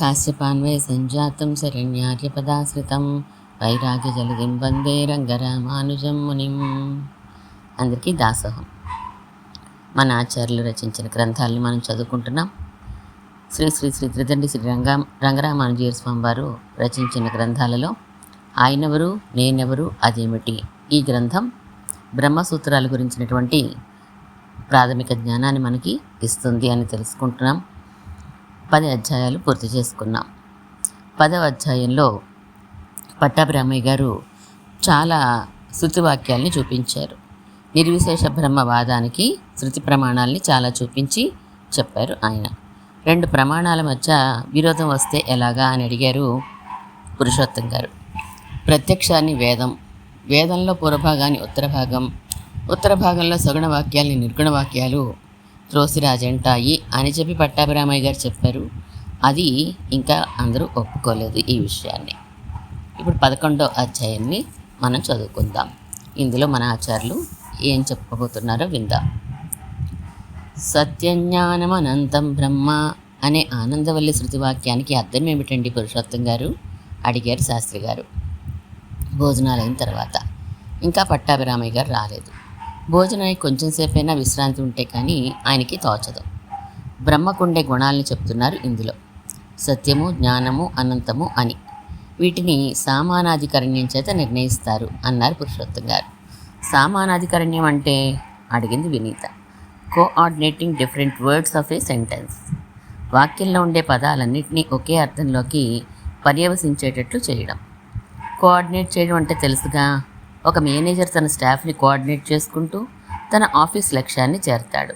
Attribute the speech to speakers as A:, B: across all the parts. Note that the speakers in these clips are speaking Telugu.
A: కాశ్యపాన్వయ సంజాతం శరణ్యార్యపదాశ్రితం వైరాగ్యజలదిం వందే రంగరామానుజం మునిం అందరికీ దాసోహం. మన ఆచార్యులు రచించిన గ్రంథాలను మనం చదువుకుంటున్నాం. శ్రీ శ్రీ శ్రీ త్రిదండి శ్రీ రంగా రంగరామానుజీయ స్వామి వారు రచించిన గ్రంథాలలో ఆయనెవరు నేనెవరు అదేమిటి? ఈ గ్రంథం బ్రహ్మసూత్రాల గురించినటువంటి ప్రాథమిక జ్ఞానాన్ని మనకి ఇస్తుంది అని తెలుసుకుంటున్నాం. పది అధ్యాయాలు పూర్తి చేసుకున్నాం. పదవ అధ్యాయంలో పట్టాభిరామయ్య గారు చాలా శృతి వాక్యాల్ని చూపించారు. నిర్విశేష బ్రహ్మవాదానికి శృతి ప్రమాణాల్ని చాలా చూపించి చెప్పారు ఆయన. రెండు ప్రమాణాల మధ్య విరోధం వస్తే ఎలాగా అని అడిగారు పురుషోత్తం గారు. ప్రత్యక్షాన్ని వేదం వేదంలో పూర్వభాగాన్ని ఉత్తర భాగం ఉత్తర భాగంలో సగుణ వాక్యాల్ని నిర్గుణ వాక్యాలు త్రోసిరాజంటాయి అని చెప్పి పట్టాభిరామయ్య గారు చెప్పారు. అది ఇంకా అందరూ ఒప్పుకోలేదు ఈ విషయాన్ని. ఇప్పుడు పదకొండో అధ్యాయాన్ని మనం చదువుకుందాం. ఇందులో మన ఆచార్యులు ఏం చెప్పబోతున్నారో విందాం. సత్యజ్ఞానమనంతం బ్రహ్మ అనే ఆనందవల్లి శృతి వాక్యానికి అర్థం ఏమిటండి పురుషోత్తం గారు? అడిగారు శాస్త్రి గారు. భోజనాలైన తర్వాత. ఇంకా పట్టాభిరామయ్య గారు రాలేదు. భోజనానికి కొంచెంసేపైనా విశ్రాంతి ఉంటే కానీ ఆయనకి తోచదు. బ్రహ్మకుండే గుణాలని చెప్తున్నారు ఇందులో. సత్యము జ్ఞానము అనంతము అని. వీటిని సామానాధికరణ్యం చేత నిర్ణయిస్తారు అన్నారు పురుషోత్తం గారు. సామానాధికరణ్యం అంటే? అడిగింది Vineeta. Coordinating different words of a sentence వాక్యంలో ఉండే పదాలన్నింటినీ ఒకే అర్థంలోకి పర్యవసించేటట్లు చేయడం. కోఆర్డినేట్ చేయడం అంటే తెలుసుగా? ఒక మేనేజర్ తన స్టాఫ్ని కోఆర్డినేట్ చేసుకుంటూ తన ఆఫీస్ లక్ష్యాన్ని చేరతాడు.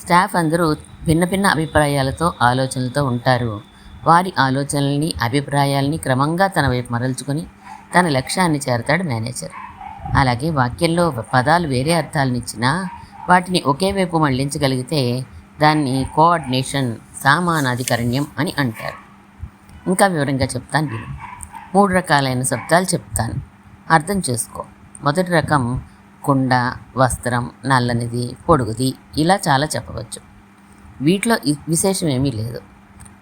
A: స్టాఫ్ అందరూ భిన్న భిన్న అభిప్రాయాలతో ఆలోచనలతో ఉంటారు. వారి ఆలోచనల్ని అభిప్రాయాల్ని క్రమంగా తన వైపు మరల్చుకొని తన లక్ష్యాన్ని చేరతాడు మేనేజర్. అలాగే వాక్యంలో పదాలు వేరే అర్థాలనిచ్చినా వాటిని ఒకే వైపు మళ్ళించగలిగితే దాన్ని కోఆర్డినేషన్ సామానాధికరణ్యం అని అంటారు. ఇంకా వివరంగా చెప్తాను నేను మూడు రకాలైన శబ్దాలు చెప్తాను. అర్థం చేసుకో. మొదటి రకం కుండ వస్త్రం నల్లనిది పొడుగుది ఇలా చాలా చెప్పవచ్చు. వీటిలో విశేషం ఏమీ లేదు.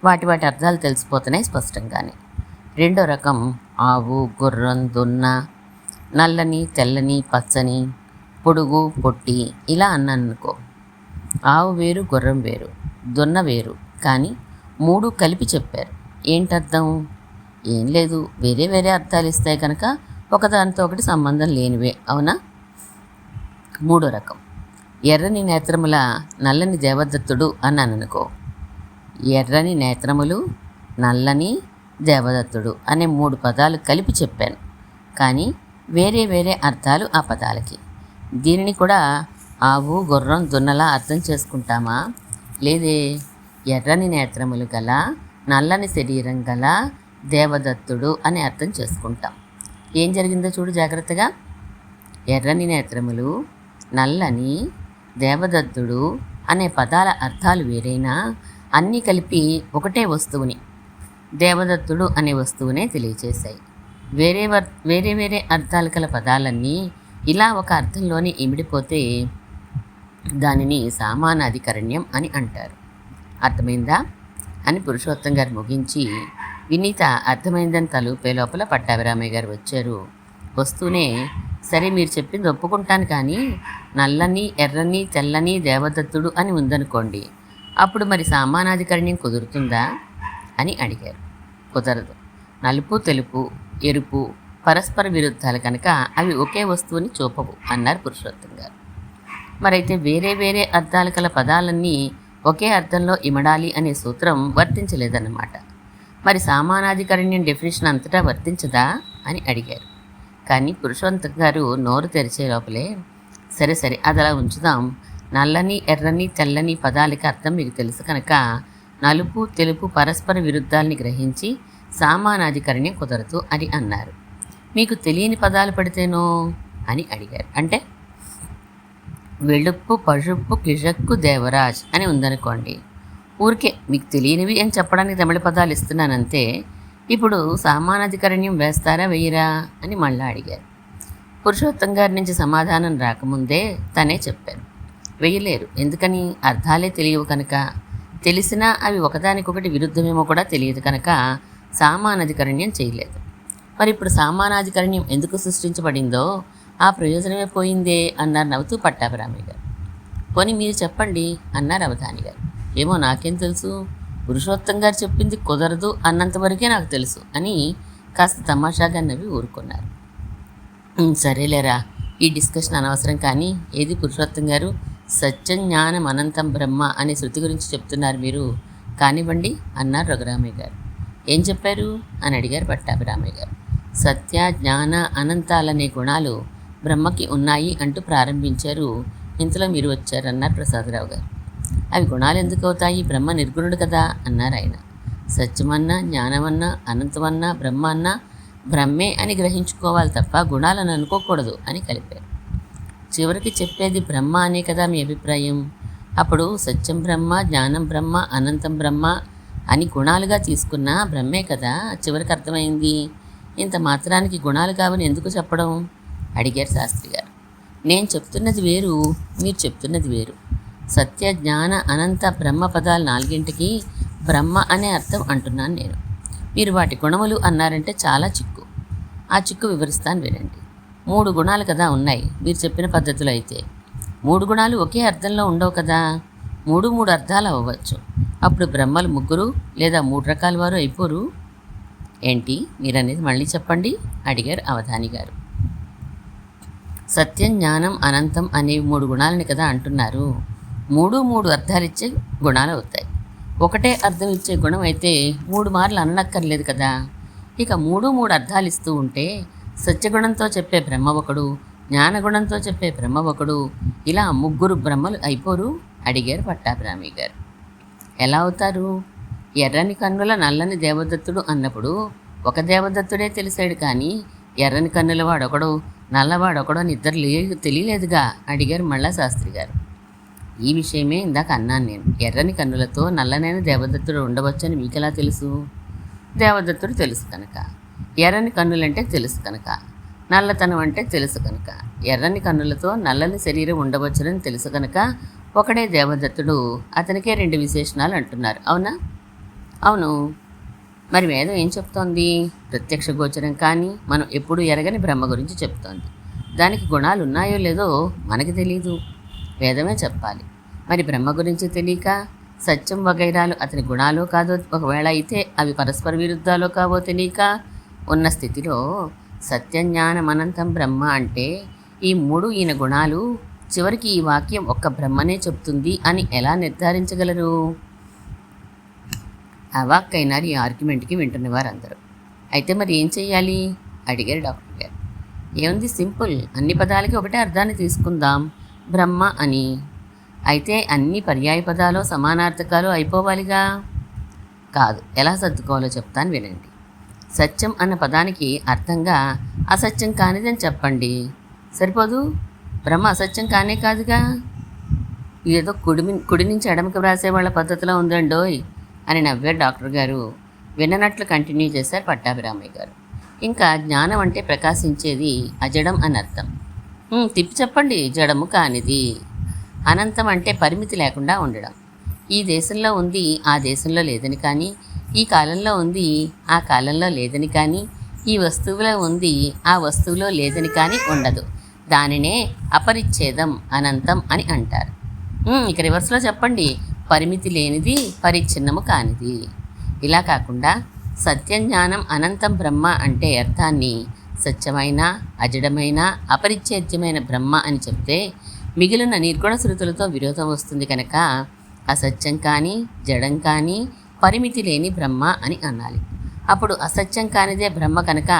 A: వాటి వాటి అర్థాలు తెలిసిపోతున్నాయి స్పష్టంగానే. రెండో రకం ఆవు గుర్రం దున్న నల్లని తెల్లని పచ్చని పొడుగు పొట్టి ఇలా అన్నాను అనుకో ఆవు వేరు గుర్రం వేరు దున్న వేరు కానీ మూడు కలిపి చెప్పారు. ఏంటర్థం? ఏం లేదు. వేరే వేరే అర్థాలు ఇస్తాయి కనుక ఒకదానితో ఒకటి సంబంధం లేనివే అవునా? మూడో రకం. ఎర్రని నేత్రముల నల్లని దేవదత్తుడు అన్నాను అనుకో. ఎర్రని నేత్రములు నల్లని దేవదత్తుడు అనే మూడు పదాలు కలిపి చెప్పాను. కానీ వేరే వేరే అర్థాలు ఆ పదాలకి. దీనిని కూడా ఆవు గుర్రం దున్నలా అర్థం చేసుకుంటామా? లేదే? ఎర్రని నేత్రములు గల నల్లని శరీరం గల దేవదత్తుడు అని అర్థం చేసుకుంటాం. ఏం జరిగిందో చూడు జాగ్రత్తగా. ఎర్రని నేత్రములు నల్లని దేవదత్తుడు అనే పదాల అర్థాలు వేరైనా అన్నీ కలిపి ఒకటే వస్తువుని దేవదత్తుడు అనే వస్తువునే తెలియచేశాయి. వేరే వర్ వేరే వేరే అర్థాలు కల పదాలన్నీ ఇలా ఒక అర్థంలోనే ఇమిడిపోతే దానిని సామానాధికరణ్యం అని అంటారు. అర్థమైందా? అని పురుషోత్తం గారు ముగించి వినీత అర్థమైందని తలుపే లోపల పట్టాభిరామయ్య గారు వచ్చారు. వస్తూనే సరే మీరు చెప్పింది ఒప్పుకుంటాను కానీ నల్లని ఎర్రని తెల్లని దేవదత్తుడు అని ఉందనుకోండి అప్పుడు మరి సామానాధికరణ్యం కుదురుతుందా? అని అడిగారు. కుదరదు. నలుపు తెలుపు ఎరుపు పరస్పర విరుద్ధాలు కనుక అవి ఒకే వస్తువుని చూపవు అన్నారు పురుషోత్తం గారు. మరైతే వేరే వేరే అర్థాలు కల పదాలన్నీ ఒకే అర్థంలో ఇమడాలి అనే సూత్రం వర్తించలేదన్నమాట. మరి సామానాధికరణ్యం డెఫినేషన్ అంతటా వర్తించదా అని అడిగారు. కానీ పురుషవంత గారు నోరు తెరిచే లోపలే సరే సరే అది అలా ఉంచుదాం. నల్లని ఎర్రని తెల్లని పదాలకి అర్థం మీకు తెలుసు కనుక నలుపు తెలుపు పరస్పర విరుద్ధాలని గ్రహించి సామానాధికరణ్యం కుదరదు అని అన్నారు. మీకు తెలియని పదాలు పడితేనో అని అడిగారు. అంటే వెలుప్పు పసుపు కిషక్కు దేవరాజ్ అని ఉందనుకోండి. ఊరికే మీకు తెలియనివి అని చెప్పడానికి తమిళ పదాలు ఇస్తున్నానంతే ఇప్పుడు సామానాధికరణ్యం వేస్తారా వెయ్యరా అని మళ్ళా అడిగారు. పురుషోత్తం గారి నుంచి సమాధానం రాకముందే తనే చెప్పారు. వెయ్యలేరు ఎందుకని? అర్థాలే తెలియవు కనుక. తెలిసినా అవి ఒకదానికొకటి విరుద్ధమేమో కూడా తెలియదు కనుక సామానాధికరణ్యం చేయలేదు. మరి ఇప్పుడు సామానాధికరణ్యం ఎందుకు సృష్టించబడిందో ఆ ప్రయోజనమే పోయిందే అన్నారు నవ్వుతూ పట్టాభిరామయ్య గారు పోనీ మీరు చెప్పండి అన్నారు అవధాని గారు. ఏమో నాకేం తెలుసు? పురుషోత్తం గారు చెప్పింది కుదరదు అన్నంతవరకే నాకు తెలుసు అని కాస్త తమాషాగా నవ్వి ఊరుకున్నారు. సరేలేరా ఈ డిస్కషన్ అనవసరం కానీ ఏది పురుషోత్తం గారు? సత్యం జ్ఞానం అనంతం బ్రహ్మ అనే శృతి గురించి చెప్తున్నారు మీరు. కానివ్వండి అన్నారు రఘురామయ్య గారు. ఏం చెప్పారు? అని అడిగారు పట్టాభిరామయ్య గారు. సత్య జ్ఞాన అనంతాలనే గుణాలు బ్రహ్మకి ఉన్నాయి అంటూ ప్రారంభించారు. ఇంతలో మీరు వచ్చారన్నారు ప్రసాదరావు గారు. అవి గుణాలు ఎందుకు అవుతాయి? బ్రహ్మ నిర్గుణుడు కదా అన్నారు ఆయన. సత్యమన్నా జ్ఞానమన్నా అనంతమన్నా బ్రహ్మ అన్నా బ్రహ్మే అని గ్రహించుకోవాలి తప్ప గుణాలను అనుకోకూడదు అని కలిపారు. చివరికి చెప్పేది బ్రహ్మ అనే కదా మీ అభిప్రాయం? అప్పుడు సత్యం బ్రహ్మ జ్ఞానం బ్రహ్మ అనంతం బ్రహ్మ అని గుణాలుగా తీసుకున్న బ్రహ్మే కదా చివరికి అర్థమైంది. ఇంత మాత్రానికి గుణాలు కావని ఎందుకు చెప్పడం? అడిగారు శాస్త్రి గారు. నేను చెప్తున్నది వేరు మీరు చెప్తున్నది వేరు. సత్య జ్ఞాన అనంత బ్రహ్మ పదాలు నాలుగింటికి బ్రహ్మ అనే అర్థం అంటున్నాను నేను. మీరు వాటి గుణములు అన్నారంటే చాలా చిక్కు. ఆ చిక్కు వివరిస్తాను వినండి. మూడు గుణాలు కదా ఉన్నాయి. మీరు చెప్పిన పద్ధతిలో అయితే మూడు గుణాలు ఒకే అర్థంలో ఉండవు కదా? మూడు మూడు అర్థాలు అవ్వచ్చు. అప్పుడు బ్రహ్మలు ముగ్గురు లేదా మూడు రకాల వారు అయిపోరు. ఏంటి? మీరనేది మళ్ళీ చెప్పండి. అడిగారు అవధాని గారు. సత్యం జ్ఞానం అనంతం అనేవి మూడు గుణాలని కదా అంటున్నారు. మూడు మూడు అర్థాలు ఇచ్చే గుణాలు అవుతాయి. ఒకటే అర్థం ఇచ్చే గుణం అయితే మూడు మార్లు అననక్కర్లేదు కదా. ఇక మూడు మూడు అర్థాలు ఇస్తూ ఉంటే సత్యగుణంతో చెప్పే బ్రహ్మ ఒకడు జ్ఞానగుణంతో చెప్పే బ్రహ్మ ఒకడు ఇలా ముగ్గురు బ్రహ్మలు అయిపోరు అడిగారు పట్టాభిరామి గారు. ఎలా అవుతారు? ఎర్రని కన్నుల నల్లని దేవదత్తుడు అన్నప్పుడు ఒక దేవదత్తుడే తెలిసాడు కానీ ఎర్రని కన్నుల వాడొకడు నల్లవాడొకడు అని ఇద్దరు తెలియలేదుగా అడిగారు మళ్ళా శాస్త్రి గారు. ఈ విషయమే ఇందాక అన్నాను నేను. ఎర్రని కన్నులతో నల్లనైన దేవదత్తుడు ఉండవచ్చని మీకెలా తెలుసు? దేవదత్తుడు తెలుసు కనుక. ఎర్రని కన్నులంటే తెలుసు కనుక. నల్లతనం అంటే తెలుసు కనుక. ఎర్రని కన్నులతో నల్లని శరీరం ఉండవచ్చునని తెలుసు కనుక ఒకడే దేవదత్తుడు. అతనికే రెండు విశేషణాలు అంటున్నారు. అవునా? అవును. మరి వేదం ఏం చెప్తోంది? ప్రత్యక్ష గోచరం కానీ మనం ఎప్పుడు ఎరగని బ్రహ్మ గురించి చెప్తోంది. దానికి గుణాలు ఉన్నాయో లేదో మనకి తెలియదు వేదమే చెప్పాలి. మరి బ్రహ్మ గురించి తెలియక సత్యం వగైరాలు అతని గుణాలు కాదో ఒకవేళ అయితే అవి పరస్పర విరుద్ధాలో కావో తెలియక ఉన్న స్థితిలో సత్యం జ్ఞానం అనంతం బ్రహ్మ అంటే ఈ మూడు ఈయన గుణాలు చివరికి ఈ వాక్యం ఒక్క బ్రహ్మనే చెప్తుంది అని ఎలా నిర్ధారించగలరు? అవాక్కైనారు ఈ ఆర్గ్యుమెంట్కి వింటున్న వారందరూ. అయితే మరి ఏం చెయ్యాలి? అడిగారు డాక్టర్ గారు. ఏముంది సింపుల్ అన్ని పదాలకి ఒకటే అర్థాన్ని తీసుకుందాం. బ్రహ్మ అని. అయితే అన్ని పర్యాయ పదాలు సమానార్థకాలు అయిపోవాలిగా? కాదు ఎలా సర్దుకోవాలో చెప్తాను వినండి. సత్యం అన్న పదానికి అర్థంగా అసత్యం కానిదని చెప్పండి. సరిపోదు? బ్రహ్మ అసత్యం కానే కాదుగా? ఇదేదో కుడిమి కుడి నుంచి ఎడమకి వ్రాసే వాళ్ళ పద్ధతిలో ఉందండోయ్ అని నవ్వారు డాక్టర్ గారు. విన్ననట్లు కంటిన్యూ చేశారు పట్టాభిరామయ్య గారు. ఇంకా జ్ఞానం అంటే ప్రకాశించేది అజడం అని అర్థం తిప్పి చెప్పండి జడము కానిది. అనంతం అంటే పరిమితి లేకుండా ఉండడం. ఈ దేశంలో ఉంది ఆ దేశంలో లేదని కానీ ఈ కాలంలో ఉంది ఆ కాలంలో లేదని కానీ ఈ వస్తువులో ఉంది ఆ వస్తువులో లేదని కానీ ఉండదు. దానినే అపరిచ్ఛేదం అనంతం అని అంటారు. ఇక రివర్స్లో చెప్పండి పరిమితి లేనిది పరిచ్ఛిన్నము కానిది. ఇలా కాకుండా సత్యం జ్ఞానం అనంతం బ్రహ్మ అంటే అర్థాన్ని సత్యమైన అజడమైన అపరిచ్ఛేద్యమైన బ్రహ్మ అని చెప్తే మిగిలిన నిర్గుణ శృతులతో విరోధం వస్తుంది కనుక అసత్యం కానీ జడం కానీ పరిమితి లేని బ్రహ్మ అని అనాలి. అప్పుడు అసత్యం కానిదే బ్రహ్మ కనుక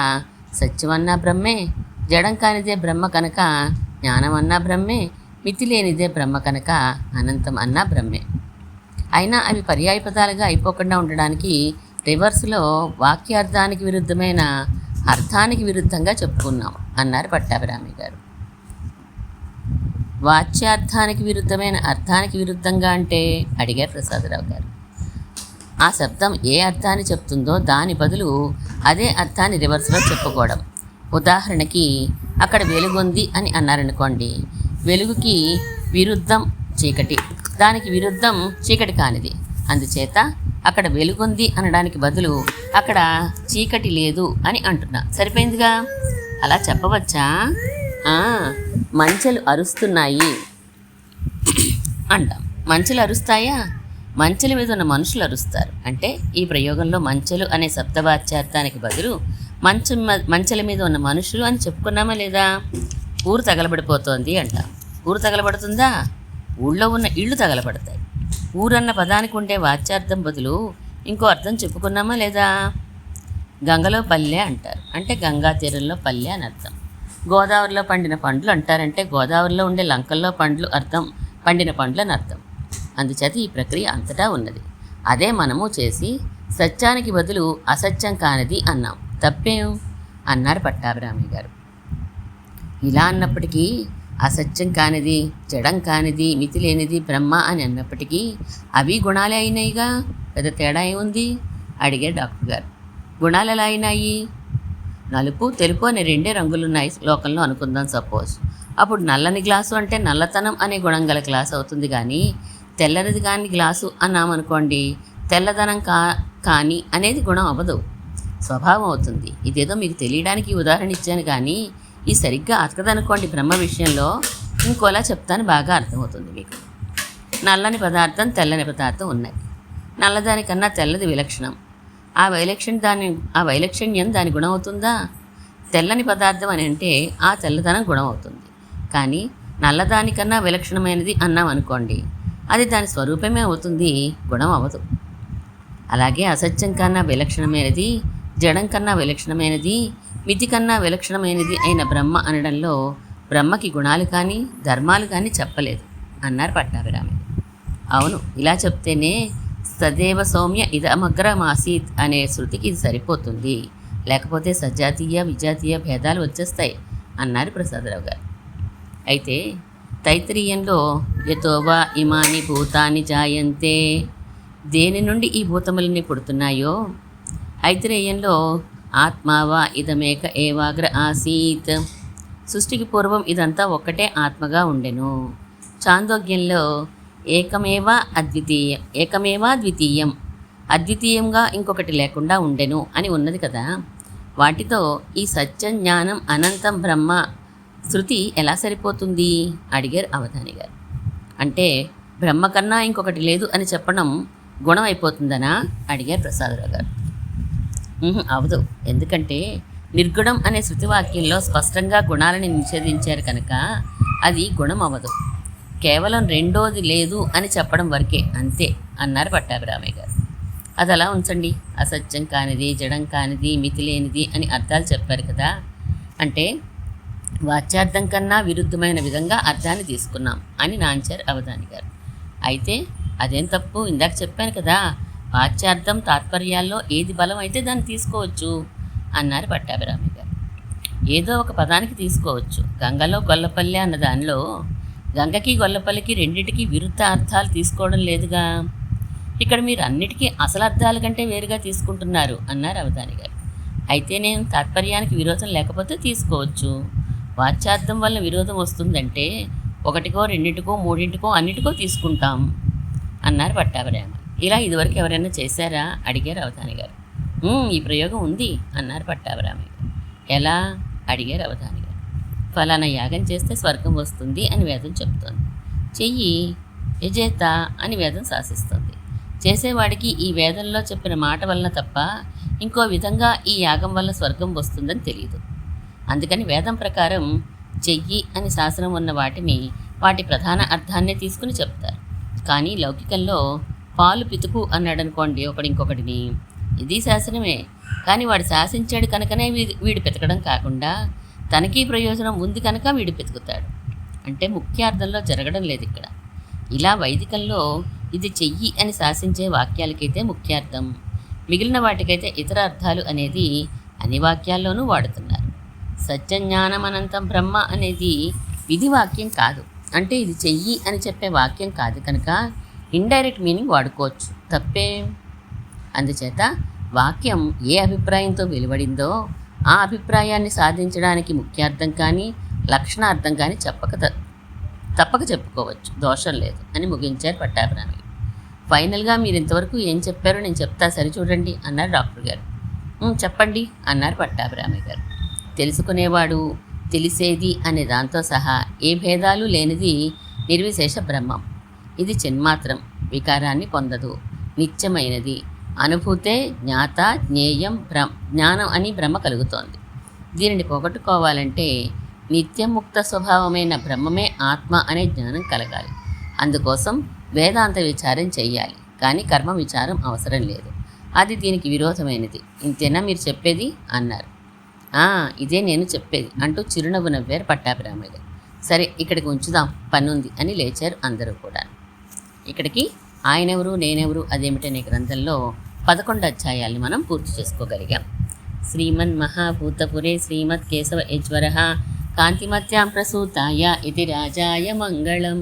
A: సత్యమన్నా బ్రహ్మే జడం కానిదే బ్రహ్మ కనుక జ్ఞానం అన్నా బ్రహ్మే మితి లేనిదే బ్రహ్మ కనుక అనంతం అన్నా బ్రహ్మే. అయినా అవి పర్యాయ పదాలుగా అయిపోకుండా ఉండడానికి రివర్స్లో వాక్యార్థానికి విరుద్ధమైన అర్థానికి విరుద్ధంగా చెప్పుకున్నాం అన్నారు పట్టాభిరామి గారు. వాచ్యార్థానికి విరుద్ధమైన అర్థానికి విరుద్ధంగా అంటే అడిగారు ప్రసాదరావు గారు. ఆ శబ్దం ఏ అర్థాన్ని చెప్తుందో దాని బదులు అదే అర్థాన్ని రివర్స్లో చెప్పుకోవడం. ఉదాహరణకి అక్కడ వెలుగుంది అని అన్నారనుకోండి వెలుగుకి విరుద్ధం చీకటి దానికి విరుద్ధం చీకటి కానిది. అందుచేత అక్కడ వెలుగుంది అనడానికి బదులు అక్కడ చీకటి లేదు అని అంటున్నా. సరిపోయిందిగా? అలా చెప్పవచ్చా? మంచెలు అరుస్తున్నాయి. అంటాం. మంచెలు అరుస్తాయా? మంచెల మీద ఉన్న మనుషులు అరుస్తారు. అంటే ఈ ప్రయోగంలో మంచెలు అనే శబ్దవాచ్యార్థానికి బదులు మంచం మంచెల మీద ఉన్న మనుషులు అని చెప్పుకున్నామా లేదా? ఊరు తగలబడిపోతోంది అంటాం. ఊరు తగలబడుతుందా? ఊళ్ళో ఉన్న ఇళ్ళు తగలబడతాయి. ఊరన్న పదానికి ఉండే వాచ్యార్థం బదులు ఇంకో అర్థం చెప్పుకున్నామా లేదా? గంగలో పల్లె అంటారు. అంటే గంగా తీరంలో పల్లె అని అర్థం. గోదావరిలో పండిన పండ్లు అంటారంటే గోదావరిలో ఉండే లంకల్లో పండ్లు అర్థం పండిన పండ్లు అని అర్థం. అందుచేత ఈ ప్రక్రియ అంతటా ఉన్నది. అదే మనము చేసి సత్యానికి బదులు అసత్యం కానిది అన్నాం. తప్పేం? అన్నారు పట్టాభిరామయ్య గారు. ఇలా అన్నప్పటికీ అసత్యం కానిది జడం కానిది మితి లేనిది బ్రహ్మ అని అన్నప్పటికీ అవి గుణాలే అయినాయిగా? పెద్ద తేడా ఏముంది? అడిగే డాక్టర్ గారు. గుణాలు ఎలా అయినాయి? నలుపు తెలుపు అనే రెండే రంగులున్నాయి లోకంలో అనుకుందాం సపోజ్. అప్పుడు నల్లని గ్లాసు అంటే నల్లతనం అనే గుణం గల గ్లాసు అవుతుంది కానీ తెల్లనిది కాని గ్లాసు అన్నామనుకోండి తెల్లదనం కా కానీ అనేది గుణం అవ్వదు. స్వభావం అవుతుంది. ఇదేదో మీకు తెలియడానికి ఉదాహరణ ఇచ్చాను కానీ ఈ సరిగ్గా అతకదనుకోండి బ్రహ్మ విషయంలో ఇంకోలా చెప్తాను బాగా అర్థమవుతుంది మీకు. నల్లని పదార్థం తెల్లని పదార్థం ఉన్నాయి. నల్లదానికన్నా తెల్లది విలక్షణం. ఆ వైలక్షణ్యం దాని ఆ వైలక్షణ్యం దాని గుణం అవుతుందా తెల్లని పదార్థం అని అంటే ఆ తెల్లదనం గుణం అవుతుంది కానీ నల్లదానికన్నా విలక్షణమైనది అన్నాం అనుకోండి అది దాని స్వరూపమే అవుతుంది గుణం అవ్వదు. అలాగే అసత్యం కన్నా విలక్షణమైనది జడం కన్నా విలక్షణమైనది మితి కన్నా విలక్షణమైనది అయిన బ్రహ్మ అనడంలో బ్రహ్మకి గుణాలు కానీ ధర్మాలు కానీ చెప్పలేదు అన్నారు పట్టాభిరామి అవును ఇలా చెప్తేనే సదేవ సౌమ్య ఇదమగ్రమాసీత్ అనే శృతికి ఇది సరిపోతుంది. లేకపోతే సజాతీయ విజాతీయ భేదాలు వచ్చేస్తాయి అన్నారు ప్రసాదరావు గారు. అయితే తైత్రీయంలో యతోవా ఇమాని భూతాని జాయంతే దేని నుండి ఈ భూతములన్నీ పుడుతున్నాయో ఐత్రేయంలో ఆత్మావా ఇదమేక ఏవాగ్ర ఆసీత్. సృష్టికి పూర్వం ఇదంతా ఒక్కటే ఆత్మగా ఉండెను. చాందోగ్యంలో ఏకమేవా అద్వితీయం ఏకమేవా ద్వితీయం? అద్వితీయంగా ఇంకొకటి లేకుండా ఉండెను అని ఉన్నది కదా. వాటితో ఈ సత్యం జ్ఞానం అనంతం బ్రహ్మ శృతి ఎలా సరిపోతుంది? అడిగారు అవధాని గారు. అంటే బ్రహ్మ కన్నా ఇంకొకటి లేదు అని చెప్పడం గుణం అయిపోతుందనా అడిగారు ప్రసాదరావు గారు. అవదు. ఎందుకంటే నిర్గుణం అనే శృతివాక్యంలో స్పష్టంగా గుణాలని నిషేధించారు కనుక అది గుణం అవ్వదు. కేవలం రెండోది లేదు అని చెప్పడం వరకే అంతే అన్నారు పట్టాభిరామయ్య గారు. అది అలా ఉంచండి. అసత్యం కానిది జడం కానిది మితి లేనిది అని అర్థాలు చెప్పారు కదా. అంటే వాచ్యార్థం కన్నా విరుద్ధమైన విధంగా అర్థాన్ని తీసుకున్నాం అని నాంచారు అవధాని గారు. అయితే అదేం తప్పు? ఇందాక చెప్పాను కదా వాచ్యార్థం తాత్పర్యాల్లో ఏది బలం అయితే దాన్ని తీసుకోవచ్చు అన్నారు పట్టాభిరామి గారు. ఏదో ఒక పదానికి తీసుకోవచ్చు. గంగలో గొల్లపల్లి అన్న దానిలో గంగకి గొల్లపల్లికి రెండింటికి విరుద్ధ అర్థాలు తీసుకోవడం లేదుగా. ఇక్కడ మీరు అన్నిటికీ అసలు అర్థాల కంటే వేరుగా తీసుకుంటున్నారు అన్నారు అవధాని గారు. అయితే నేను తాత్పర్యానికి విరోధం లేకపోతే తీసుకోవచ్చు. వాచ్యార్థం వల్ల విరోధం వస్తుందంటే ఒకటికో రెండింటికో మూడింటికో అన్నిటికో తీసుకుంటాం అన్నారు పట్టాభిరామ. ఇలా ఇదివరకు ఎవరైనా చేశారా? అడిగారు అవధాని గారు. ఈ ప్రయోగం ఉంది అన్నారు పట్టాభిరామయ్య ఎలా? అడిగారు అవధాని గారు. ఫలానా యాగం చేస్తే స్వర్గం వస్తుంది అని వేదం చెప్తోంది. చెయ్యి యజేత అని వేదం శాసిస్తుంది. చేసేవాడికి ఈ వేదంలో చెప్పిన మాట వలన తప్ప ఇంకో విధంగా ఈ యాగం వల్ల స్వర్గం వస్తుందని తెలియదు. అందుకని వేదం ప్రకారం చెయ్యి అని శాసనం ఉన్న వాటిని వాటి ప్రధాన అర్థాన్నే తీసుకుని చెప్తారు. కానీ లౌకికంలో పాలు పితుకు అన్నాడు అనుకోండి ఒకటి ఇంకొకటిని ఇది శాసనమే. కానీ వాడు శాసించాడు కనుకనే వీడి వీడు పెతకడం కాకుండా తనకి ప్రయోజనం ఉంది కనుక వీడు పెతుకుతాడు. అంటే ముఖ్యార్థంలో జరగడం లేదు ఇక్కడ ఇలా వైదికంలో ఇది చెయ్యి అని శాసించే వాక్యాలకైతే ముఖ్యార్థం. మిగిలిన వాటికైతే ఇతర అర్థాలు అనేది అన్ని వాక్యాల్లోనూ వాడుతున్నారు. సత్యజ్ఞానం అనంతం బ్రహ్మ అనేది విధి వాక్యం కాదు. అంటే ఇది చెయ్యి అని చెప్పే వాక్యం కాదు కనుక ఇండైరెక్ట్ మీనింగ్ వాడుకోవచ్చు. తప్పే? అందుచేత వాక్యం ఏ అభిప్రాయంతో వెలువడిందో ఆ అభిప్రాయాన్ని సాధించడానికి ముఖ్యార్థం కానీ లక్షణార్థం కానీ చెప్పక తప్పక చెప్పుకోవచ్చు. దోషం లేదు అని ముగించారు పట్టాభిరామి ఫైనల్గా మీరు ఇంతవరకు ఏం చెప్పారో నేను చెప్తా సరి చూడండి అన్నారు డాక్టర్ గారు. చెప్పండి అన్నారు పట్టాభిరామయ్య గారు. తెలుసుకునేవాడు తెలిసేది అనే దాంతో సహా ఏ భేదాలు లేనిది నిర్విశేష బ్రహ్మం. ఇది చిన్మాత్రం. వికారాన్ని పొందదు. నిత్యమైనది. అనుభూతే జ్ఞాత జ్ఞేయం భ్ర జ్ఞానం అని భ్రమ కలుగుతోంది. దీనిని పోగొట్టుకోవాలంటే నిత్యముక్త స్వభావమైన బ్రహ్మమే ఆత్మ అనే జ్ఞానం కలగాలి. అందుకోసం వేదాంత విచారం చెయ్యాలి. కానీ కర్మ విచారం అవసరం లేదు. అది దీనికి విరోధమైనది. ఇంతేనా మీరు చెప్పేది? అన్నారు. "ఆ, ఇదే నేను చెప్పేది అంటూ చిరునవ్వు నవ్వారు పట్టాభిరామయ్య సరే ఇక్కడికి ఉంచుదాం. పనుంది అని లేచారు అందరూ కూడా. ఇక్కడికి. ఆయనెవరు నేనెవరు అదేమిటనే గ్రంథంలో పదకొండు అధ్యాయాల్ని మనం పూర్తి చేసుకోగలిగాం. శ్రీమన్ మహాభూతపురే శ్రీమత్ కేశవ యజ్వర కాంతిమత్యాం ప్రసూతాయ ఇది రాజాయ మంగళం.